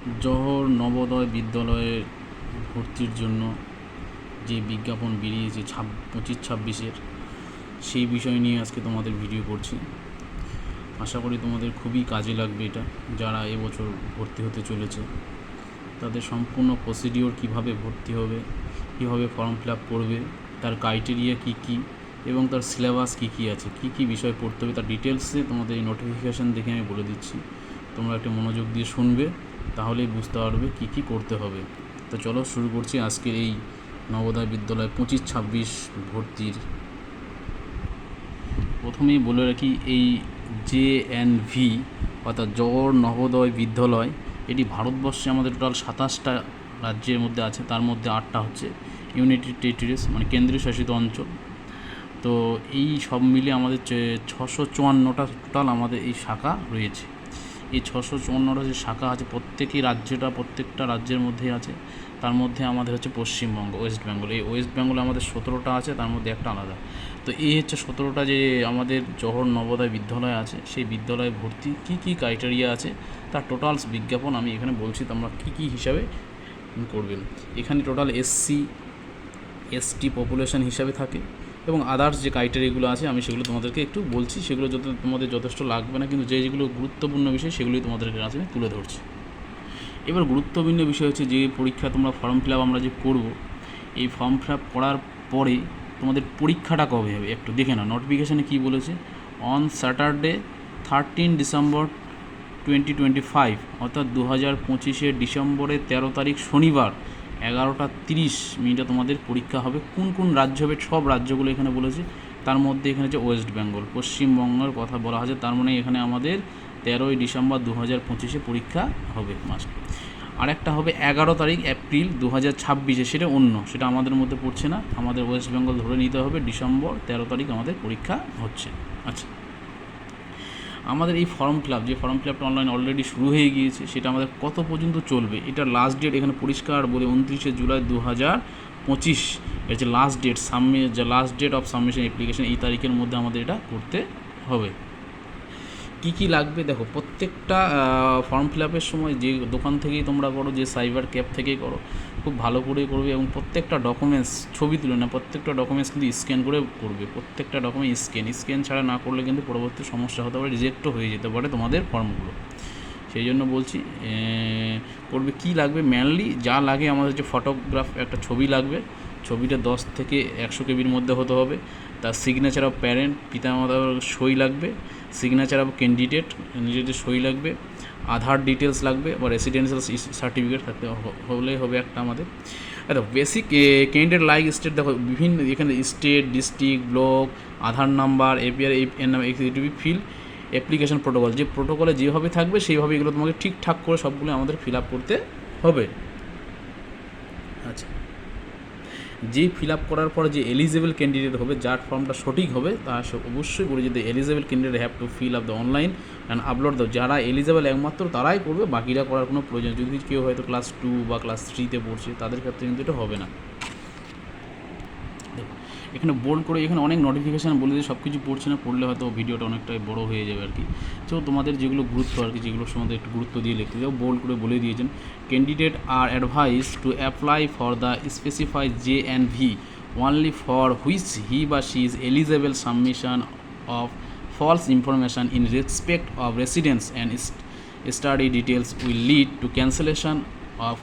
জহর নবোদয় বিদ্যালয়ে ভর্তির জন্য যে বিজ্ঞাপন বেরিয়েছে ছাব, পঁচিশ ছাব্বিশের, সেই বিষয় নিয়ে আজকে তোমাদের ভিডিও করছি। আশা করি তোমাদের খুবই কাজে লাগবে এটা, যারা এবছর ভর্তি হতে চলেছে। তাদের সম্পূর্ণ প্রসিডিওর কীভাবে ভর্তি হবে, কীভাবে ফর্ম ফিল আপ করবে, তার ক্রাইটেরিয়া কী কী, এবং তার সিলেবাস কী কী আছে, কী কী বিষয় পড়তে হবে, তার ডিটেলসে তোমাদের এই নোটিফিকেশান দেখে আমি বলে দিচ্ছি। তোমরা একটু মনোযোগ দিয়ে শুনবে। তাহলেই বুঝতে পারবে কী কী করতে হবে। তো চলো শুরু করছি আজকের এই নবোদয় বিদ্যালয় পঁচিশ ছাব্বিশ ভর্তির। প্রথমেই বলে রাখি, এই জে এন ভি অর্থাৎ জওহর নবোদয় বিদ্যালয়, এটি ভারতবর্ষে আমাদের টোটাল সাতাশটা রাজ্যের মধ্যে আছে, তার মধ্যে আটটা হচ্ছে ইউনাইটেড টেরিটরিজ মানে কেন্দ্রীয় শাসিত অঞ্চল। তো এই সব মিলে আমাদের ছশো চুয়ান্নটা টোটাল আমাদের এই শাখা রয়েছে। এই ছশো চুয়ান্নটা যে শাখা আছে, প্রত্যেকই রাজ্যটা, প্রত্যেকটা রাজ্যের মধ্যেই আছে। তার মধ্যে আমাদের হচ্ছে পশ্চিমবঙ্গ, ওয়েস্ট বেঙ্গল। এই ওয়েস্ট বেঙ্গলে আমাদের সতেরোটা আছে, তার মধ্যে একটা আলাদা। তো এই হচ্ছে সতেরোটা যে আমাদের জহর নবোদয় বিদ্যালয় আছে, সেই বিদ্যালয়ে ভর্তি কী কী ক্রাইটেরিয়া আছে, তার টোটালস বিজ্ঞাপন আমি এখানে বলছি, তোমরা কী কী হিসাবে করবেন এখানে টোটাল এসসি এসটি পপুলেশন হিসাবে থাকে। এবং আদার্স যে ক্রাইটেরিয়াগুলো আছে, আমি সেগুলো তোমাদেরকে একটু বলছি। সেগুলো যত তোমাদের যথেষ্ট লাগবে না, কিন্তু যে যেগুলো গুরুত্বপূর্ণ বিষয়, সেগুলোই তোমাদেরকে কাছে আমি তুলে ধরছি। এবার গুরুত্বপূর্ণ বিষয় হচ্ছে যে পরীক্ষা তোমরা ফর্ম ফিল আপ আমরা যে করব, এই ফর্ম ফিল আপ করার পরে তোমাদের পরীক্ষাটা কবে হবে? একটু দেখে নাও। নোটিফিকেশানে কী বলেছে? On Saturday thirteen December twenty twenty five অর্থাৎ দু হাজার পঁচিশে ডিসেম্বরের তেরো তারিখ শনিবার এগারোটা তিরিশ মিনিটে তোমাদের পরীক্ষা হবে। কোন কোন রাজ্য হবে, সব রাজ্যগুলো এখানে বলেছে। তার মধ্যে এখানে হচ্ছে ওয়েস্ট বেঙ্গল, পশ্চিমবঙ্গের কথা বলা হয়েছে, তার মানে এখানে আমাদের তেরোই ডিসেম্বর দু হাজার পঁচিশে পরীক্ষা হবে মাস আরেকটা হবে এগারো তারিখ, এপ্রিল দু হাজার ছাব্বিশে, সেটা অন্য, সেটা আমাদের মধ্যে পড়ছে না। আমাদের ওয়েস্ট বেঙ্গল ধরে নিতে হবে, ডিসেম্বর তেরো তারিখ আমাদের পরীক্ষা হচ্ছে। আচ্ছা। আমাদের এই ফর্ম ক্লাব যে ফর্ম ক্লাবটা অনলাইন অলরেডি শুরু হয়ে গিয়েছে, সেটা আমাদের কত পর্যন্ত চলবে? এটা লাস্ট ডেট এখানে পরিষ্কার বলে উনত্রিশে জুলাই দু হাজার পঁচিশ, এর যে লাস্ট ডেট সাবমি যে last date of submission application এই তারিখের মধ্যে আমাদের এটা করতে হবে। কী কী লাগবে? দেখো, প্রত্যেকটা ফর্ম ফিল আপের সময় যে দোকান থেকেই তোমরা করো, যে সাইবার ক্যাব থেকেই করো, খুব ভালো করে করবে এবং প্রত্যেকটা ডকুমেন্টস ছবি তুলে না, প্রত্যেকটা ডকুমেন্টস কিন্তু স্ক্যান করে করবে। প্রত্যেকটা ডকুমেন্ট স্ক্যান স্ক্যান ছাড়া না করলে কিন্তু পরবর্তী সমস্যা হতে পারে রিজেক্টও হয়ে যেতে পারে তোমাদের ফর্মগুলো সেই জন্য বলছি করবে কী লাগবে মেনলি যা লাগে আমাদের যে ফটোগ্রাফ একটা ছবি লাগবে, ছবিটা দশ থেকে একশো কেবির মধ্যে হতে হবে। তার সিগনেচার অফ প্যারেন্ট পিতামাতার সই লাগবে। সিগনেচার অফ ক্যান্ডিডেট নিজেদের সই লাগবে, আধার ডিটেলস লাগবে বা রেসিডেন্সিয়াল সার্টিফিকেট থাকতে হলে হবে একটা আমাদের। দেখো বেসিক ক্যান্ডিডেট লাইক স্টেট দেখো, বিভিন্ন এখানে state district block Aadhaar number APR executive fill application protocol যে প্রোটোকলে যেভাবে থাকবে, সেইভাবে এগুলো তোমাকে ঠিকঠাক করে সবগুলো আমাদের ফিল আপ করতে হবে আচ্ছা যে ফিল আপ করার পর যে এলিজেবল ক্যান্ডিডেট হবে, যার ফর্মটা সঠিক হবে, তা সে অবশ্যই করে যদি eligible candidate have to fill up the online and upload দাও যারা এলিজেবল একমাত্র তারাই করবে, বাকিরা করার কোনো প্রয়োজন যদি কেউ হয়তো ক্লাস টু বা ক্লাস থ্রিতে পড়ছে, তাদের ক্ষেত্রে কিন্তু এটা হবে না। এখানে বোল্ড করে এখানে অনেক নোটিফিকেশান বলে দিয়ে সব কিছু পড়ছে না, পড়লে হয়তো ভিডিওটা অনেকটাই বড় হয়ে যাবে আর কি। তো তোমাদের যেগুলো গুরুত্ব আর কি, যেগুলো সম্বন্ধে একটু গুরুত্ব দিয়ে লিখতে যাও বোল্ড করে বলে দিয়েছেন। Candidate are advise to apply for the specify J and V only for which he বা she is eligible submission of false information in respect of residence and st- study details will lead to cancellation of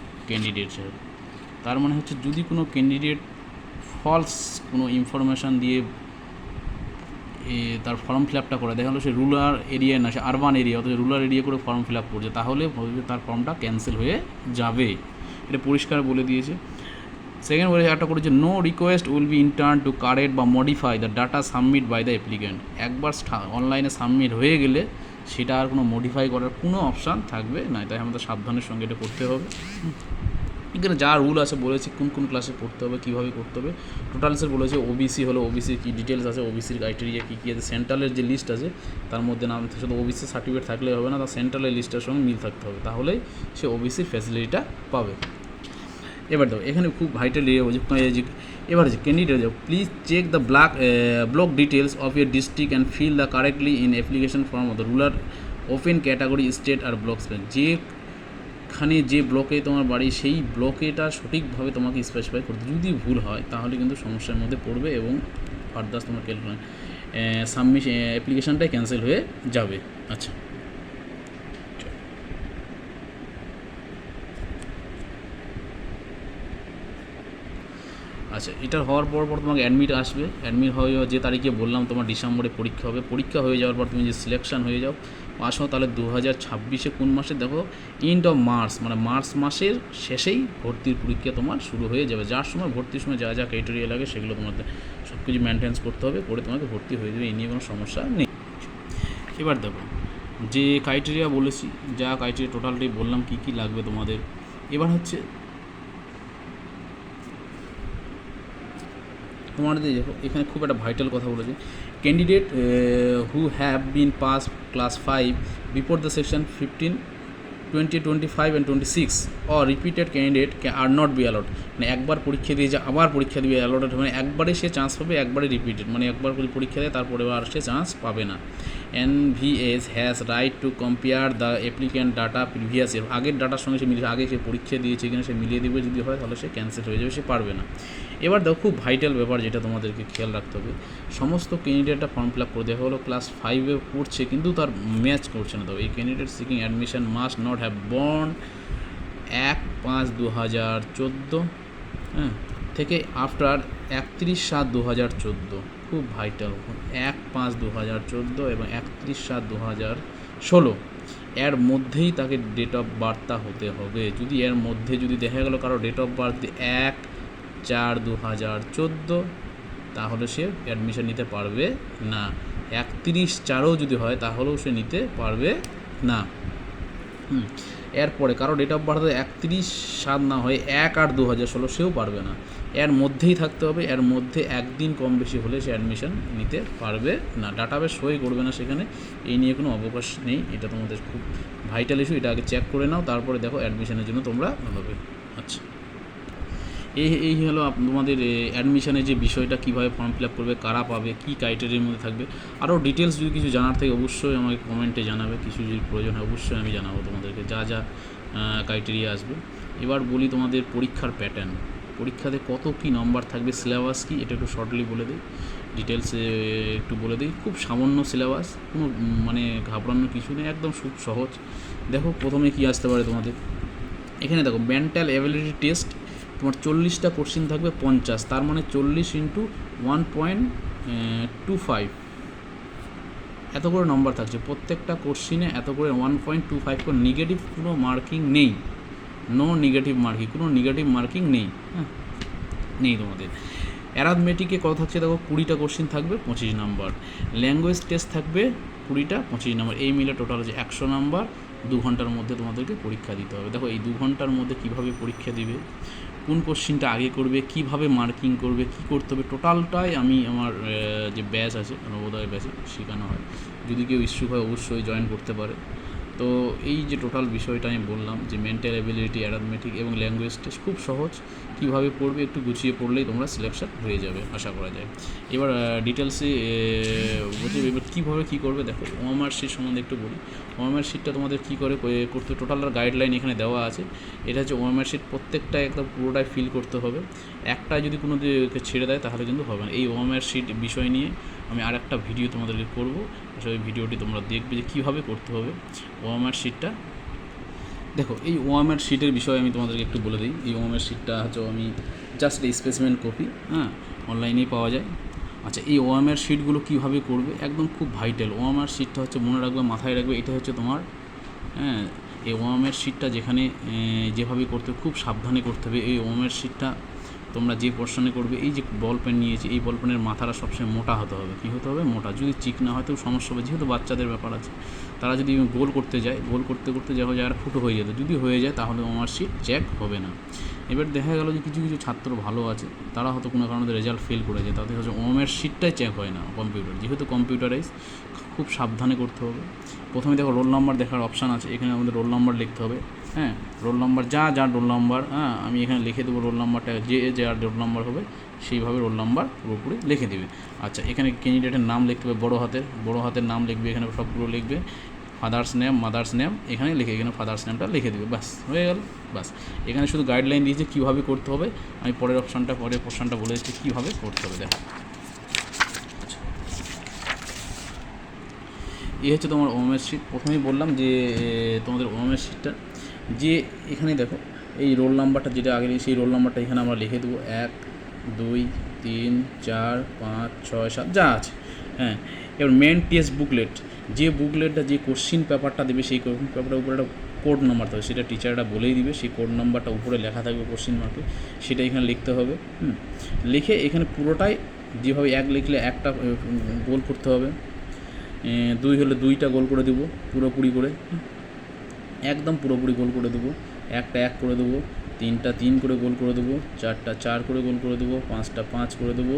তার মানে হচ্ছে যদি কোনো candidate false কোনো information দিয়ে তার form fill আপটা করে। দেখা গেলো সে রুরাল এরিয়ায় না, সে আরবান এরিয়া অথচ রুরাল এরিয়া করে ফর্ম ফিল আপ করছে। তাহলে তার ফর্মটা ক্যান্সেল হয়ে যাবে। এটা পরিষ্কার বলে দিয়েছে। সেকেন্ড বলে একটা করেছে no request will be intern to correct বা modify the data submit by the applicant একবার অনলাইনে সাবমিট হয়ে গেলে সেটা আর কোনো মডিফাই করার কোনো অপশান থাকবে না। তাই আমাদের সাবধানের সঙ্গে এটা করতে হবে। এখানে যা রুল আছে বলেছে, কোন কোন ক্লাসে পড়তে হবে, কীভাবে করতে হবে। টোটালসের বলেছে ওবিসি হলো ওবিসির কী ডিটেলস আছে ওবিসির ক্রাইটেরিয়া কী কী আছে সেন্ট্রালের যে লিস্ট আছে, তার মধ্যে নাম, শুধু ওবিসি সার্টিফিকেট থাকলে হবে না, তার সেন্ট্রালের লিস্টের সঙ্গে মিল থাকতে হবে। তাহলেই সে ওবিসির ফ্যাসিলিটিটা পাবে। এবার দেখো, এখানে খুব ভাইটাল যে, এবার যে candidate please check the block block details of your district and fill the correctly in application form of the rural open category state R block যে যেখানে যে ব্লকে তোমার বাড়ি, সেই ব্লকেটা সঠিকভাবে তোমাকে স্পেসিফাই করতে যদি ভুল হয়, তাহলে কিন্তু সমস্যার মধ্যে পড়বে এবং ফার্দার তোমার সাবমিশ অ্যাপ্লিকেশানটাই ক্যান্সেল হয়ে যাবে। আচ্ছা। আচ্ছা এটা হওয়ার পর পর তোমাকে অ্যাডমিট আসবে। অ্যাডমিট হয়ে যে তারিখে বললাম তোমার ডিসেম্বরে পরীক্ষা হবে। পরীক্ষা হয়ে যাওয়ার পর তুমি যে সিলেকশন হয়ে যাও পাস হও তাহলে দু হাজার ছাব্বিশে কোন মাসে? দেখো এন্ড অফ মার্চ মানে মার্চ মাসের শেষেই ভর্তির পরীক্ষা তোমার শুরু হয়ে যাবে। যার সময় ভর্তির সময় যা যা ক্রাইটেরিয়া লাগে সেগুলো তোমাদের সব কিছু মেনটেন্স করতে হবে, করে তোমাকে ভর্তি হয়ে যাবে। এই নিয়ে কোনো সমস্যা নেই। এবার দেখো, যে ক্রাইটেরিয়া বলেছি, যা ক্রাইটেরিয়া টোটালটি বললাম কী কী লাগবে তোমাদের। এবার হচ্ছে তোমাদের দেখো, এখানে খুব একটা ভাইটাল কথা বলেছে। Candidate who have been pass class five before the section fifteen twenty twenty five and twenty six uh repeated candidate are not be allot মানে একবার পরীক্ষা দিয়ে যে, আবার পরীক্ষা দিয়ে অ্যালটেড মানে একবারে সে চান্স পাবে, একবারে রিপিটেড মানে একবার পরীক্ষা দেয়, তারপরে আর সে চান্স পাবে না। N V S has right to compare the applicant data previous এর আগের ডাটার সঙ্গে সে মিলিয়ে আগে সে পরীক্ষা দিয়েছে কিনা, সে মিলিয়ে দেবে, যদি হয় তাহলে সে ক্যান্সেল হয়ে যাবে, সে পারবে না। এবার দেখো, খুব ভাইটাল ব্যাপার যেটা তোমাদেরকে খেয়াল রাখতে হবে। সমস্ত ক্যান্ডিডেটটা ফর্ম ফিল আপ করে দেখা হলো ক্লাস ফাইভে পড়ছে, কিন্তু তার ম্যাচ করছে না। তো এই candidate seeking admission must not have born এক পাঁচ দু হাজার চোদ্দ হ্যাঁ থেকে আফটার একত্রিশ সাত দু হাজার চোদ্দ। খুব ভাইটাল এক পাঁচ দু হাজার চোদ্দ এবং একত্রিশ সাত দু হাজার ষোলো। এর মধ্যেই তাকে ডেট অফ বার্থটা হতে হবে। যদি এর মধ্যে যদি দেখা গেলো কারও ডেট অফ বার্থ এক চার দু হাজার চোদ্দ, তাহলে সে অ্যাডমিশন নিতে পারবে না। একত্রিশ চারও যদি হয়, তাহলেও সে নিতে পারবে না। এরপরে কারও ডেট অফ বার্থ একত্রিশ সাত না হয় এক আট দু হাজার ষোলো, সেও পারবে না। এর মধ্যেই থাকতে হবে, এর মধ্যে একদিন কম বেশি হলে সে অ্যাডমিশন নিতে পারবে না। ডাটাবেস সই করবে না সেখানে, এই নিয়ে কোনো অবকাশ নেই, এটা তোমাদের খুব ভাইটাল ইস্যু এটা আগে চেক করে নাও, তারপরে দেখো অ্যাডমিশনের জন্য তোমরা হবে আচ্ছা। এই এই হলো তোমাদের অ্যাডমিশনের যে বিষয়টা, কীভাবে ফর্ম ফিল আপ করবে, কারা পাবে, কী ক্রাইটেরিয়ার মধ্যে থাকবে আরও ডিটেলস যদি কিছু জানার থাকে, অবশ্যই আমাকে কমেন্টে জানাবে, কিছু যদি প্রয়োজন হয়, অবশ্যই আমি জানাব তোমাদেরকে, যা যা ক্রাইটেরিয়া আসবে। এবার বলি তোমাদের পরীক্ষার প্যাটার্ন পরীক্ষাতে কত কী নম্বর থাকবে সিলেবাস কি, এটা একটু শর্টলি বলে দিই। ডিটেলসে একটু বলে দিই। খুব সামান্য সিলেবাস কোনো মানে ঘাবড়ানোর কিছু নেই, একদম খুব সহজ। দেখো প্রথমে কি আসতে পারে তোমাদের। এখানে দেখো মেন্টাল অ্যাবিলিটি টেস্ট তোমার চল্লিশটা কোশ্চিন থাকবে পঞ্চাশ। তার মানে চল্লিশ into one point two five এত করে নম্বর থাকছে। প্রত্যেকটা কোশ্চিনে এত করে ওয়ান পয়েন্ট টু ফাইভ করে নেগেটিভ কোনো মার্কিং নেই। নো নেগেটিভ মার্কিং কোনো নেগেটিভ মার্কিং নেই। হ্যাঁ নেই তোমাদের। অ্যারাথমেটিকে কত থাকছে দেখো, কুড়িটা কোশ্চিন থাকবে, পঁচিশ নাম্বার ল্যাঙ্গুয়েজ টেস্ট থাকবে, কুড়িটা, পঁচিশ নাম্বার এই মিলে টোটাল হচ্ছে একশো নাম্বার দু ঘণ্টার মধ্যে তোমাদেরকে পরীক্ষা দিতে হবে। দেখো, এই দু ঘণ্টার মধ্যে কীভাবে পরীক্ষা দিবে, কোন কোশ্চিনটা আগে করবে, কীভাবে মার্কিং করবে, কি করতে হবে টোটালটাই আমি আমার যে ব্যাচ আছে, নবোদয় ব্যাচে শেখানো হয়। যদি কেউ ইচ্ছুক হয়, অবশ্যই জয়েন করতে পারে। তো এই যে টোটাল বিষয়টা আমি বললাম যে মেন্টাল অ্যাবিলিটি অ্যারাথমেটিক এবং ল্যাঙ্গুয়েজ টেস্ট খুব সহজ। কীভাবে পড়বে একটু গুছিয়ে পড়লেই তোমরা সিলেকশন হয়ে যাবে, আশা করা যায়। এবার ডিটেলসে বলছি এবার কীভাবে কী করবে? দেখো ওএমআর শিট সম্বন্ধে একটু বলি। ওএমআর শিটটা তোমাদের কী করে করে- করতে টোটাল গাইডলাইন এখানে দেওয়া আছে। এটা হচ্ছে ওএমআর শিট প্রত্যেকটা একদম পুরোটাই ফিল করতে হবে। একটা যদি কোনো ছেড়ে দেয়, তাহলে কিন্তু হবে না। এই ওএমআর শিট বিষয় নিয়ে আমি আর একটা ভিডিও তোমাদেরকে করব। ওই ভিডিওটি তোমরা দেখবে যে কীভাবে করতে হবে। ওএমআর শিটটা দেখো, এই ওয়ামের শিটের বিষয়ে আমি তোমাদেরকে একটু বলে দিই। এই ওয়ামের শিটটা হচ্ছে আমি জাস্ট এই স্পেসিমেন্ট কপি হ্যাঁ অনলাইনেই পাওয়া যায়। আচ্ছা এই ওয়ামের শিটগুলো কীভাবে করবে? একদম খুব ভাইটাল ওয়ামের শিটটা হচ্ছে মনে রাখবে, মাথায় রাখবে, এটা হচ্ছে তোমার হ্যাঁ এই ওয়ামের শিটটা যেখানে যেভাবে করতে খুব সাবধানে করতে হবে। এই ওয়ামের শিটটা তোমরা যে পোর্শনে করবে, এই যে বল পেন নিয়েছি, এই বল পেনের মাথাটা সবসময় মোটা হতে হবে। কী হতে হবে? মোটা। যদি চিক না হয়, তো সমস্যা হবে। যেহেতু বাচ্চাদের ব্যাপার আছে। তারা যদি গোল করতে যায়, গোল করতে করতে যা যায় আর ফুটো হয়ে যেত, যদি হয়ে যায় তাহলে শিট চেক হবে না। এবার দেখা গেল যে কিছু কিছু ছাত্র ভালো আছে, তারা হয়তো কোনো কারণে রেজাল্ট ফেল করে যায়, তাদের হচ্ছে ওমের শিটটাই চেক হয় না কম্পিউটার যেহেতু কম্পিউটারাইজ খুব সাবধানে করতে হবে। প্রথমে দেখো রোল নাম্বার দেখার অপশান আছে, এখানে আমাদের রোল নাম্বার লিখতে হবে হ্যাঁ? রোল নাম্বার যা যা রোল নাম্বার হ্যাঁ? আমি এখানে লিখে দেবো রোল নাম্বারটা যে যার রোল নাম্বার হবে সেইভাবে রোল নাম্বার পুরোপুরি লিখে দেবে। আচ্ছা এখানে ক্যান্ডিডেটের নাম লিখতে হবে বড়ো হাতের। বড়ো হাতের নাম লিখবে, এখানে সবগুলো লিখবে। ফাদার্স নেম মাদার্স নেম এখানে লিখে, এখানে ফাদার্স নেমটা লিখে দেবে। ব্যাস, হয়ে গেল, ব্যাস। এখানে শুধু গাইডলাইন দিয়েছে কীভাবে করতে হবে। আমি পরের অপশানটা পরের পোর্শনটা বলে দিচ্ছি কীভাবে করতে হবে, দেখো। আচ্ছা। এই হচ্ছে তোমার ওমের শিট প্রথমেই বললাম যে, তোমাদের ওমের শিটটা যে এখানে দেখো, এই রোল নাম্বারটা যেটা আগে সেই রোল নাম্বারটা এখানে আমরা লিখে দেবো এক দুই, তিন, চার, পাঁচ, ছয়, সাত, যা আছে। হ্যাঁ এবার মেন টেস্ট বুকলেট যে বুকলেটটা যে কোশ্চিন পেপারটা দেবে, সেই কোশ্চিন পেপারের উপরে একটা কোড নাম্বার থাকবে। সেটা টিচাররা বলেই দিবে, সেই কোড নাম্বারটা উপরে লেখা থাকবে কোশ্চিন মার্কে সেটা এখানে লিখতে হবে, হুম? লিখে এখানে পুরোটাই যেভাবে এক লিখলে একটা গোল করতে হবে। দুই হলে দুইটা গোল করে দেবো, পুরোপুরি করে একদম পুরোপুরি গোল করে দেবো, একটা এক করে দেবো তিনটা তিন করে গোল করে দেবো, চারটা চার করে গোল করে দেবো, পাঁচটা পাঁচ করে দেবো,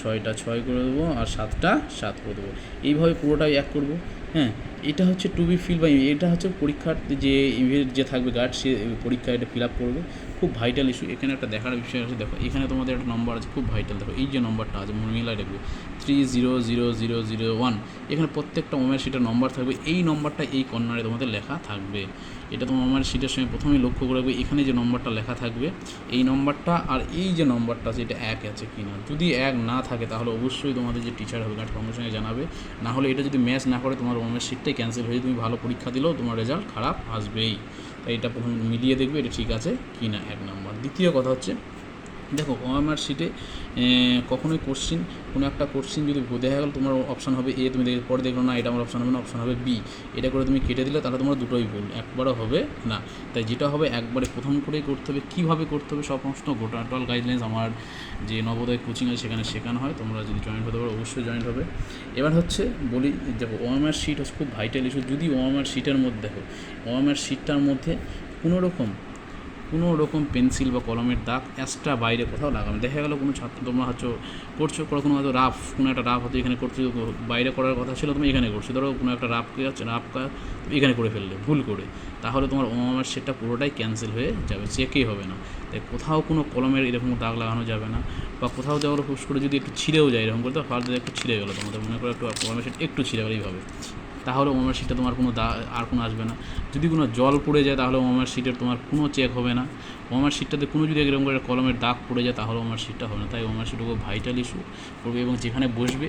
ছয়টা ছয় করে দেবো আর সাতটা সাত করে দেবো। এইভাবে পুরোটাই এক করব হ্যাঁ? এটা হচ্ছে টু বি ফিল বা এটা হচ্ছে পরীক্ষার যে ইভেন্ট যে থাকবে গার্ড সে পরীক্ষা এটা ফিল আপ করবে। খুব ভাইটাল ইস্যু এখানে একটা দেখার বিষয় আছে, দেখো, এখানে তোমাদের একটা নম্বর আছে, খুব ভাইটাল দেখো, এই যে নম্বরটা আছে মিলাই রাখবে three zero zero zero zero one এখানে প্রত্যেকটা ওমের সেটা নম্বর থাকবে, এই নম্বরটা এই কর্নারে তোমাদের লেখা থাকবে। এটা তোমার আমার সিটের সঙ্গে প্রথমে লক্ষ্য করে রাখবে, এখানে যে নম্বরটা লেখা থাকবে, এই নম্বরটা আর এই যে নম্বরটা আছে, এটা এক আছে কি না যদি এক না থাকে, তাহলে অবশ্যই তোমাদের যে টিচার হবে গার্ড সঙ্গে সঙ্গে জানাবে। না হলে এটা যদি ম্যাচ না করে, তোমার ওমের সিটটাই ক্যান্সেল হয়ে, তুমি ভালো পরীক্ষা দিলেও তোমার রেজাল্ট খারাপ আসবেই। তাই এটা প্রথমে মিলিয়ে দেখবে, এটা ঠিক আছে কি না এক নম্বর দ্বিতীয় কথা হচ্ছে দেখো ওএমআর শিটে কখনোই কোশ্চিন কোনো একটা কোশ্চিন যদি দেখা গেল, তোমার অপশান হবে এ তুমি দেখে পরে দেখল না, এটা আমার অপশান হবে না অপশান হবে বি এটা করে তুমি কেটে দিলে, তাহলে তোমার দুটোই ভুল, একবারও হবে না। তাই যেটা হবে, একবারে প্রথম করেই করতে হবে, কীভাবে করতে হবে সমস্ত গোটা গাইডলাইন্স আমার যে নবোদয় কোচিং আছে, সেখানে শেখানো হয়, তোমরা যদি জয়েন হতে পারো, অবশ্যই জয়েন হবে। এবার হচ্ছে, বলি, দেখো ওএমআর শিট হচ্ছে খুব ভাইটাল ইস্যু যদি ওএমআর শিটের মধ্যে, দেখো ওএমআর শিটটার মধ্যে কোনো রকম কোনো রকম পেন্সিল বা কলমের দাগ এক্সট্রা বাইরে কোথাও লাগাবে দেখা গেলো কোনো ছাত্র, তোমরা হচ্ছে করছ কোনো কোনো হয়তো রাফ, কোনো একটা রাফ হয়তো এখানে করছ বাইরে করার কথা ছিল, তুমি এখানে করছ। ধরো কোনো একটা রাফ আছে, রাফ তুমি এখানে করে ফেললে, ভুল করে। তাহলে তোমার ওমার সেটটা পুরোটাই ক্যান্সেল হয়ে যাবে চেকই হবে না? তাই কোথাও কোনো কলমের এরকম দাগ লাগানো যাবে না, বা কোথাও যাওয়ার হুস করে যদি একটু ছিঁড়েও যায়, এরকম করে, তো ফালতু একটু ছিঁড়ে গেলো তোমাদের। মনে করো একটু কলমের সেট একটু ছিঁড়ে গেলো এইভাবে তাহলে ওমার শিটটা তোমার কোনো আর কোনো আসবে না। যদি কোনো জল পড়ে যায়, তাহলে ওমার শিটের তোমার কোনো চেক হবে না। ওমার শিটটাতে কোনো যদি এরকম করে কলমের দাগ পড়ে যায়, তাহলে ওমার শিটটা হবে না। তাই ওমার শিট খুব ভাইটাল ইস্যু করবে এবং যেখানে বসবে,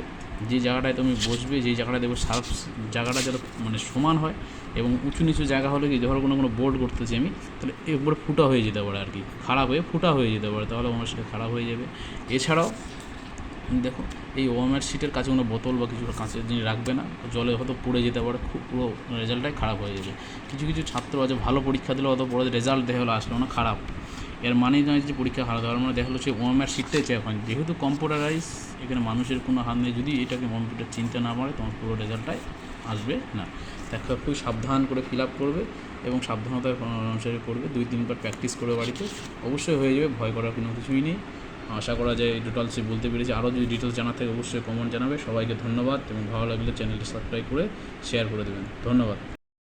যে জায়গাটায় তুমি বসবে যেই জায়গাটায় দেখবে সার্ফ জায়গাটা যাতে মানে সমান হয় এবং উঁচু নিচু জায়গা হলে কি, ধরো কোনো কোনো বোর্ড করতেছি আমি, তাহলে একবারে ফুটা হয়ে যেতে পারে আর কি। খারাপ হয়ে, ফুটা হয়ে যেতে পারে, তাহলে ওমার শিটটা খারাপ হয়ে যাবে। এছাড়াও দেখো এই ওয়ামার শিটের কাছে কোনো বোতল বা কিছু কাঁচের জিনিস রাখবে না, জলে হয়তো পড়ে যেতে পারে, খুব পুরো রেজাল্টটাই খারাপ হয়ে যাবে। কিছু কিছু ছাত্র আছে, ভালো পরীক্ষা দিলে অত বড় রেজাল্ট দেখা হলো আসলো না, খারাপ। এর মানেই নয় যে পরীক্ষা খারাপ হওয়ার মানে দেখা হলো সেই ওয়ামার শিটটাই চেক হয়। যেহেতু কম্পিউটারাইজ এখানে মানুষের কোনো হাত নেই, যদি এটাকে কম্পিউটার চিন্তা না পারে তোমার পুরো রেজাল্টটাই আসবে না। দেখা খুবই সাবধান করে ফিল আপ করবে এবং সাবধানতার অনুসারে করবে, দুই তিনবার প্র্যাকটিস করে বাড়িতে। অবশ্যই হয়ে যাবে, ভয় করার কোনো কিছুই নেই। আশা করা যায় ডিটেলসে বলতে পেরেছি। আরও যদি ডিটেলস জানা থাকে, অবশ্যই কমেন্ট জানাবে। সবাইকে ধন্যবাদ এবং ভালো লাগলে চ্যানেলটি সাবস্ক্রাইব করে শেয়ার করে দেবেন। ধন্যবাদ।